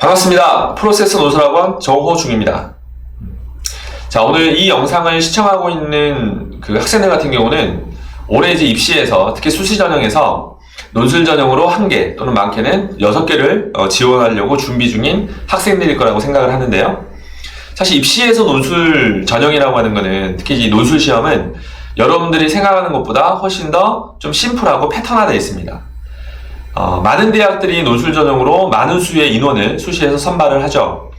반갑습니다. 프로세스 노술학원 정호중입니다. 자, 오늘 이 영상을 시청하고 있는 그 학생들 같은 경우는 올해 이제 입시에서 특히 수시 전형에서 논술 전형으로 한 개 또는 많게는 여섯 개를 어, 지원하려고 준비 중인 학생들일 거라고 생각을 하는데요. 사실 입시에서 논술 전형이라고 하는 거는 특히 이 논술 시험은 여러분들이 생각하는 것보다 훨씬 더 좀 심플하고 패턴화되어 있습니다. 어, 많은 대학들이 논술 전형으로 많은 수의 인원을 수시에서 선발을 하죠.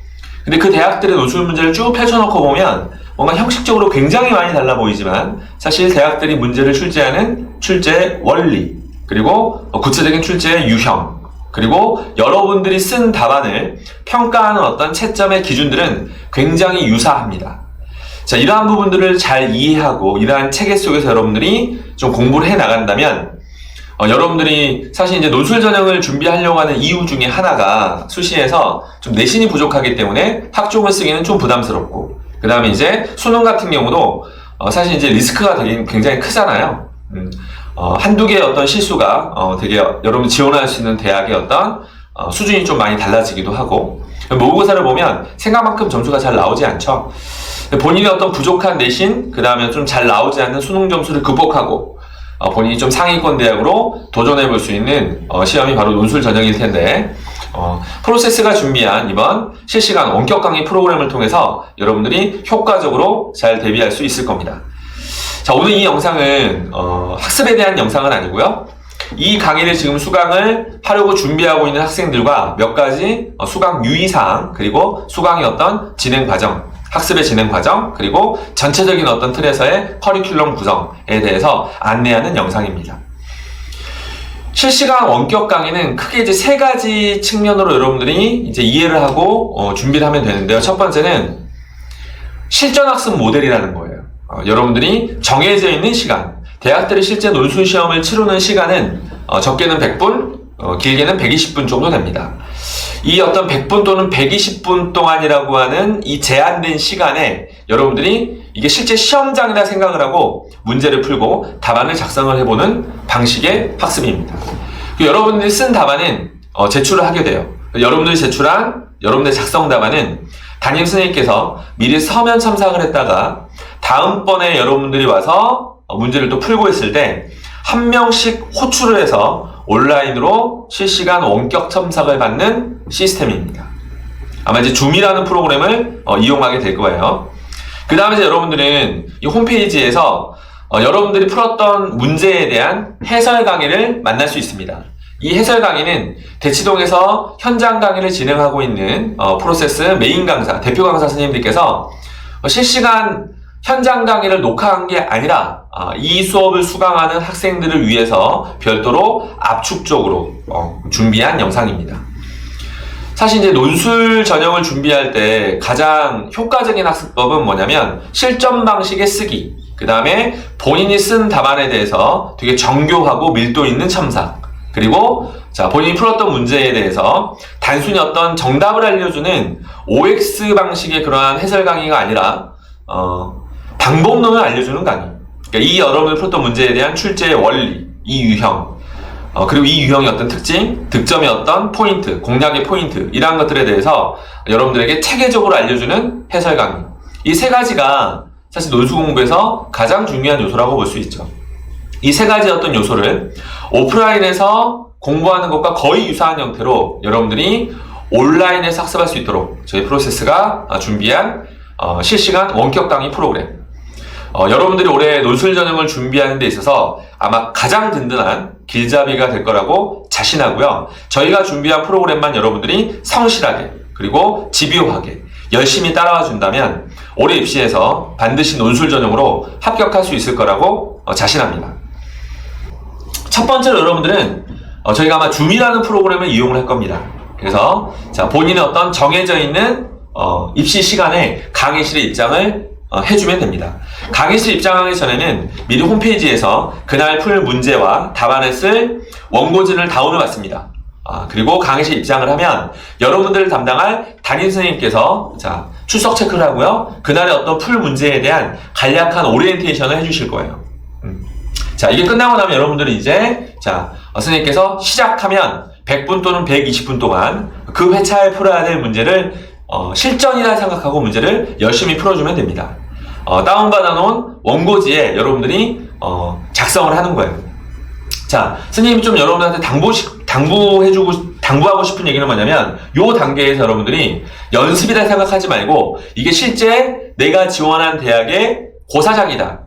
근데 그 대학들의 논술 문제를 쭉 펼쳐놓고 보면 뭔가 형식적으로 굉장히 많이 달라 보이지만 사실 대학들이 문제를 출제하는 출제 원리 그리고 어, 구체적인 출제의 유형 그리고 여러분들이 쓴 답안을 평가하는 어떤 채점의 기준들은 굉장히 유사합니다. 자, 이러한 부분들을 잘 이해하고 이러한 체계 속에서 여러분들이 좀 공부를 해 나간다면 어, 여러분들이 사실 이제 논술 전형을 준비하려고 하는 이유 중에 하나가 수시에서 좀 내신이 부족하기 때문에 학종을 쓰기는 좀 부담스럽고 그 다음에 이제 수능 같은 경우도 어, 사실 이제 리스크가 되게 굉장히 크잖아요. 음, 어, 한두 개의 어떤 실수가 어, 되게 여러분 지원할 수 있는 대학의 어떤 어, 수준이 좀 많이 달라지기도 하고 모의고사를 보면 생각만큼 점수가 잘 나오지 않죠. 본인의 어떤 부족한 내신, 그 다음에 좀 잘 나오지 않는 수능 점수를 극복하고 어, 본인이 좀 상위권 대학으로 도전해 볼 수 있는 어, 시험이 바로 논술 전형일 텐데 어, 프로세스가 준비한 이번 실시간 원격 강의 프로그램을 통해서 여러분들이 효과적으로 잘 대비할 수 있을 겁니다. 자 오늘 이 영상은 어, 학습에 대한 영상은 아니고요. 이 강의를 지금 수강을 하려고 준비하고 있는 학생들과 몇 가지 어, 수강 유의사항 그리고 수강의 어떤 진행 과정 학습의 진행 과정, 그리고 전체적인 어떤 틀에서의 커리큘럼 구성에 대해서 안내하는 영상입니다. 실시간 원격 강의는 크게 이제 세 가지 측면으로 여러분들이 이제 이해를 하고 어, 준비를 하면 되는데요. 첫 번째는 실전 학습 모델이라는 거예요. 어, 여러분들이 정해져 있는 시간, 대학들이 실제 논술 시험을 치르는 시간은 어, 적게는 100분, 어, 길게는 120분 정도 됩니다. 이 어떤 100분 또는 120분 동안이라고 하는 이 제한된 시간에 여러분들이 이게 실제 시험장이라 생각을 하고 문제를 풀고 답안을 작성을 해보는 방식의 학습입니다. 그 여러분들이 쓴 답안은 어, 제출을 하게 돼요. 여러분들이 제출한 여러분들의 작성 답안은 담임 선생님께서 미리 서면 첨삭을 했다가 다음번에 여러분들이 와서 어, 문제를 또 풀고 있을 때 한 명씩 호출을 해서 온라인으로 실시간 원격 첨삭을 받는 시스템입니다. 아마 이제 줌이라는 프로그램을 어, 이용하게 될 거예요. 그 다음에 이제 여러분들은 이 홈페이지에서 어, 여러분들이 풀었던 문제에 대한 해설 강의를 만날 수 있습니다. 이 해설 강의는 대치동에서 현장 강의를 진행하고 있는 어, 프로세스 메인 강사, 대표 강사 선생님들께서 어, 실시간 현장 강의를 녹화한 게 아니라 아, 이 수업을 수강하는 학생들을 위해서 별도로 압축적으로 어, 준비한 영상입니다. 사실 이제 논술 전형을 준비할 때 가장 효과적인 학습법은 뭐냐면 실전 방식의 쓰기, 그 다음에 본인이 쓴 답안에 대해서 되게 정교하고 밀도 있는 첨삭, 그리고 자 본인이 풀었던 문제에 대해서 단순히 어떤 정답을 알려주는 OX 방식의 그러한 해설 강의가 아니라 어, 방법론을 알려주는 강의. 그러니까 이 여러분이 풀었던 문제에 대한 출제의 원리, 이 유형, 어, 그리고 이 유형의 어떤 특징, 득점의 어떤 포인트, 공략의 포인트, 이러한 것들에 대해서 여러분들에게 체계적으로 알려주는 해설 강의. 이 세 가지가 사실 논술 공부에서 가장 중요한 요소라고 볼 수 있죠. 이 세 가지 어떤 요소를 오프라인에서 공부하는 것과 거의 유사한 형태로 여러분들이 온라인에서 학습할 수 있도록 저희 프로세스가 준비한 어, 실시간 원격 강의 프로그램. 어, 여러분들이 올해 논술 전형을 준비하는 데 있어서 아마 가장 든든한 길잡이가 될 거라고 자신하고요. 저희가 준비한 프로그램만 여러분들이 성실하게 그리고 집요하게 열심히 따라와 준다면 올해 입시에서 반드시 논술 전형으로 합격할 수 있을 거라고 어, 자신합니다. 첫 번째로 여러분들은 어, 저희가 아마 줌이라는 프로그램을 이용을 할 겁니다. 그래서 자 본인의 어떤 정해져 있는 어, 입시 시간에 강의실에 입장을 어, 해주면 됩니다. 강의실 입장하기 전에는 미리 홈페이지에서 그날 풀 문제와 답안을 쓸 원고지를 다운을 받습니다. 아, 그리고 강의실 입장을 하면 여러분들을 담당할 담임 선생님께서 자 출석 체크를 하고요. 그날의 어떤 풀 문제에 대한 간략한 오리엔테이션을 해주실 거예요. 음. 자 이게 끝나고 나면 여러분들은 이제 자 어, 선생님께서 시작하면 100분 또는 120분 동안 그 회차에 풀어야 될 문제를 어, 실전이라 생각하고 문제를 열심히 풀어주면 됩니다. 어, 다운받아 놓은 원고지에 여러분들이 어, 작성을 하는 거예요. 자, 스님이 좀 여러분들한테 당부, 당부해주고, 당부하고 싶은 얘기는 뭐냐면, 요 단계에서 여러분들이 연습이라 생각하지 말고, 이게 실제 내가 지원한 대학의 고사장이다.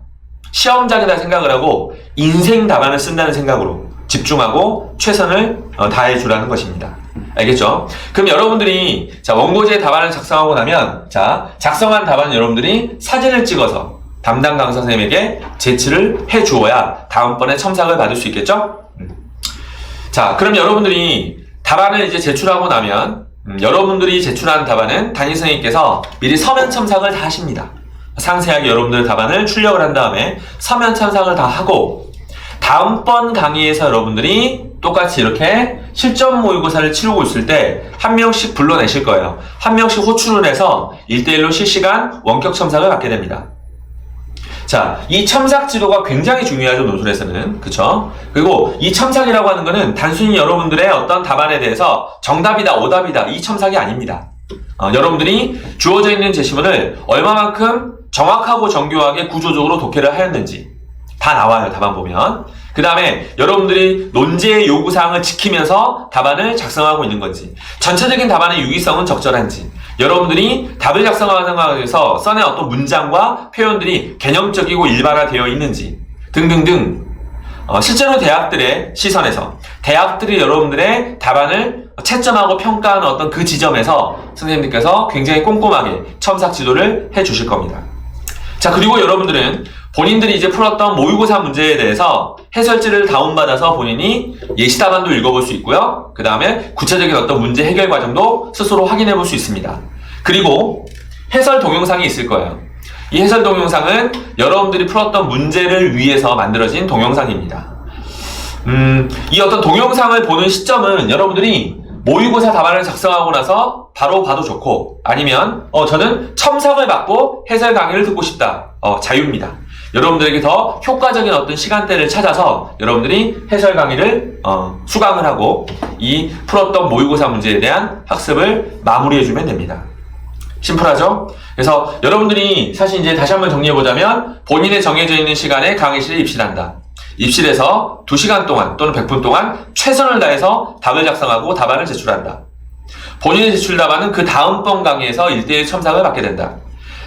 시험장이다 생각을 하고, 인생 답안을 쓴다는 생각으로 집중하고 최선을 어, 다해주라는 것입니다. 알겠죠? 그럼 여러분들이, 자, 원고지에 답안을 작성하고 나면, 자, 작성한 답안을 여러분들이 사진을 찍어서 담당 강사 선생님에게 제출을 해 주어야 다음번에 첨삭을 받을 수 있겠죠? 음. 자, 그럼 여러분들이 답안을 이제 제출하고 나면 음, 여러분들이 제출한 답안은 담임 선생님께서 미리 서면 첨삭을 다 하십니다. 상세하게 여러분들 답안을 출력을 한 다음에 서면 첨삭을 다 하고 다음번 강의에서 여러분들이 똑같이 이렇게 실전 모의고사를 치르고 있을 때 한 명씩 불러내실 거예요. 한 명씩 호출을 해서 1대1로 실시간 원격 첨삭을 받게 됩니다. 자, 이 첨삭 지도가 굉장히 중요하죠, 논술에서는. 그쵸? 그리고 이 첨삭이라고 하는 거는 단순히 여러분들의 어떤 답안에 대해서 정답이다, 오답이다, 이 첨삭이 아닙니다. 어, 여러분들이 주어져 있는 제시문을 얼마만큼 정확하고 정교하게 구조적으로 독해를 하였는지 다 나와요, 답안 보면. 그 다음에 여러분들이 논제의 요구사항을 지키면서 답안을 작성하고 있는 건지, 전체적인 답안의 유기성은 적절한지, 여러분들이 답을 작성하는 과정에서 써낸 어떤 문장과 표현들이 개념적이고 일반화되어 있는지 등등등 어, 실제로 대학들의 시선에서 대학들이 여러분들의 답안을 채점하고 평가하는 어떤 그 지점에서 선생님들께서 굉장히 꼼꼼하게 첨삭 지도를 해 주실 겁니다. 자, 그리고 여러분들은 본인들이 이제 풀었던 모의고사 문제에 대해서 해설지를 다운받아서 본인이 예시 답안도 읽어볼 수 있고요. 그 다음에 구체적인 어떤 문제 해결 과정도 스스로 확인해 볼 수 있습니다. 그리고 해설 동영상이 있을 거예요. 이 해설 동영상은 여러분들이 풀었던 문제를 위해서 만들어진 동영상입니다. 음, 이 어떤 동영상을 보는 시점은 여러분들이 모의고사 답안을 작성하고 나서 바로 봐도 좋고 아니면 어 저는 첨삭을 받고 해설 강의를 듣고 싶다. 어 자유입니다. 여러분들에게 더 효과적인 어떤 시간대를 찾아서 여러분들이 해설 강의를 어, 수강을 하고 이 풀었던 모의고사 문제에 대한 학습을 마무리해주면 됩니다. 심플하죠? 그래서 여러분들이 사실 이제 다시 한번 정리해보자면 본인의 정해져 있는 시간에 강의실에 입실한다. 입실해서 2시간 동안 또는 100분 동안 최선을 다해서 답을 작성하고 답안을 제출한다. 본인의 제출 답안은 그 다음번 강의에서 1대1 첨삭을 받게 된다.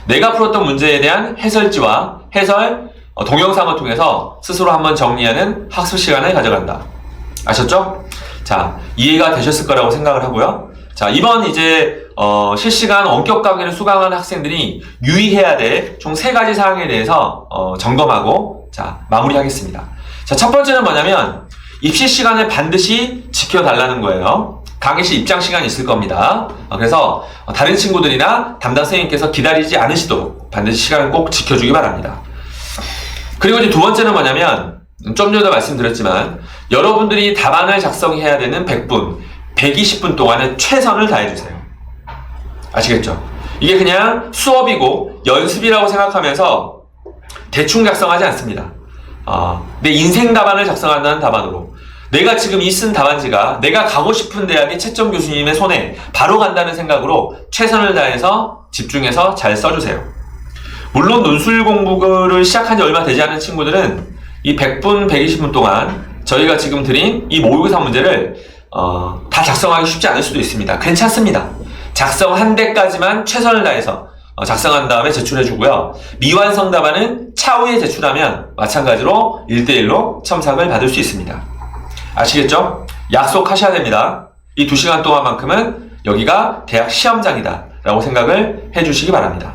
내가 풀었던 문제에 대한 해설지와 해설 어, 동영상을 통해서 스스로 한번 정리하는 학습 시간을 가져간다. 아셨죠? 자, 이해가 되셨을 거라고 생각을 하고요. 자, 이번 이제 어, 실시간 원격 강의를 수강한 학생들이 유의해야 될 총 세 가지 사항에 대해서 어, 점검하고 자, 마무리하겠습니다. 자, 첫 번째는 뭐냐면 입시 시간을 반드시 지켜달라는 거예요. 강의실 입장 시간이 있을 겁니다. 어, 그래서 어, 다른 친구들이나 담당 선생님께서 기다리지 않으시도록 반드시 시간을 꼭 지켜주기 바랍니다. 그리고 이제 두 번째는 뭐냐면 좀 전에도 말씀드렸지만 여러분들이 답안을 작성해야 되는 100분, 120분 동안은 최선을 다해주세요. 아시겠죠? 이게 그냥 수업이고 연습이라고 생각하면서 대충 작성하지 않습니다. 어, 내 인생 답안을 작성한다는 답안으로 내가 지금 이 쓴 답안지가 내가 가고 싶은 대학의 채점 교수님의 손에 바로 간다는 생각으로 최선을 다해서 집중해서 잘 써주세요. 물론 논술 공부를 시작한 지 얼마 되지 않은 친구들은 이 100분, 120분 동안 저희가 지금 드린 이 모의고사 문제를 어, 다 작성하기 쉽지 않을 수도 있습니다. 괜찮습니다. 작성한 데까지만 최선을 다해서 어, 작성한 다음에 제출해 주고요. 미완성 답안은 차후에 제출하면 마찬가지로 1대1로 첨삭을 받을 수 있습니다. 아시겠죠? 약속하셔야 됩니다. 이 두 시간 동안만큼은 여기가 대학 시험장이다. 라고 생각을 해주시기 바랍니다.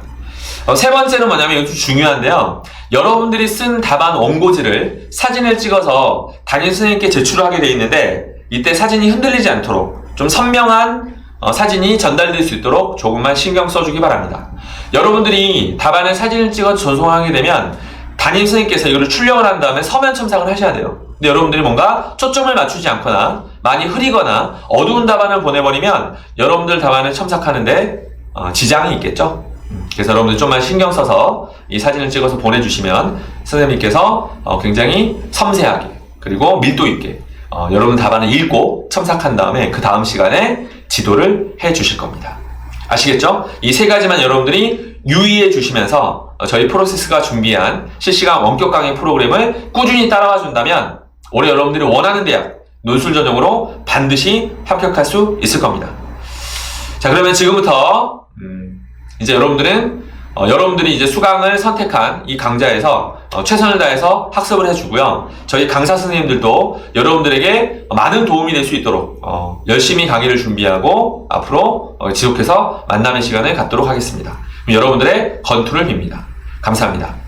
어, 세 번째는 뭐냐면 좀 중요한데요. 여러분들이 쓴 답안 원고지를 사진을 찍어서 담임 선생님께 제출을 하게 되어 있는데 이때 사진이 흔들리지 않도록 좀 선명한 어, 사진이 전달될 수 있도록 조금만 신경 써주기 바랍니다. 여러분들이 답안을 사진을 찍어 전송하게 되면 담임 선생님께서 이거를 출력을 한 다음에 서면 첨삭을 하셔야 돼요. 근데 여러분들이 뭔가 초점을 맞추지 않거나 많이 흐리거나 어두운 답안을 보내버리면 여러분들 답안을 첨삭하는데 어, 지장이 있겠죠. 음, 그래서 여러분들 좀만 신경 써서 이 사진을 찍어서 보내주시면 선생님께서 어, 굉장히 섬세하게 그리고 밀도 있게 어, 여러분 답안을 읽고 첨삭한 다음에 그 다음 시간에 지도를 해 주실 겁니다. 아시겠죠? 이 세 가지만 여러분들이 유의해 주시면서 어, 저희 프로세스가 준비한 실시간 원격 강의 프로그램을 꾸준히 따라와 준다면 올해 여러분들이 원하는 대학 논술 전형으로 반드시 합격할 수 있을 겁니다. 자, 그러면 지금부터 음, 이제 여러분들은 어, 여러분들이 이제 수강을 선택한 이 강좌에서 어, 최선을 다해서 학습을 해주고요. 저희 강사 선생님들도 여러분들에게 많은 도움이 될 수 있도록 어, 열심히 강의를 준비하고 앞으로 어, 지속해서 만남의 시간을 갖도록 하겠습니다. 여러분들의 건투를 빕니다. 감사합니다.